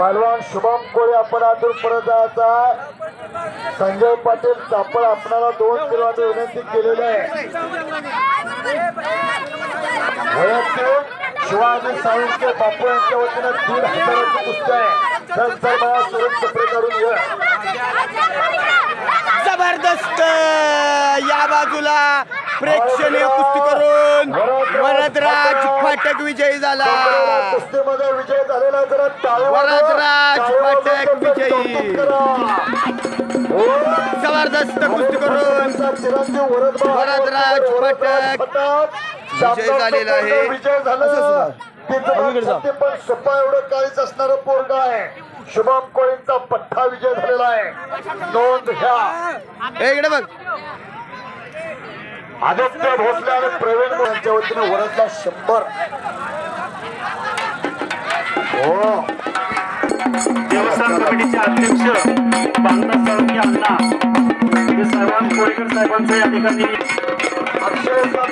पहलवान शुभम कोळी आपण आतून परत जायचा संजय पाटील चापड आपणाला दोन किलोमीटर विनंती केलेली आहे. वैयक्तिक शिवाजी साळुंके बापू यांच्या वतीनं दीड हजाराची कुस्ती आहे. सुरेश कपडे काढून घ्या जबरदस्त! या बाजूला प्रेक्षणीय कुस्ती करून वरदराज फाटक विजयी झाला. कुस्तीमध्ये विजय झालेला जरा टाळ्या वाजवा. वरदराज त्यांचं विजयी. जबरदस्त कुस्ती करून वरदराज फाटक विजय झालेला आहे. विजय झाला. तिचं ते पण सोपा एवढं काळीच असणारं पोरग आहे. शुभम कोळींचा पठ्ठा विजय झालेला आहे. नोंद घ्या. इकडे बघ. आदित्य भोसले आणि प्रवीण यांच्या वतीने वरदला शंभर. हो. देवस्थान कमिटीचे अध्यक्ष बांगला साळुंके अण्णा. हे सर्वांत कोळीकर साहेबांचं या ठिकाणी अक्षय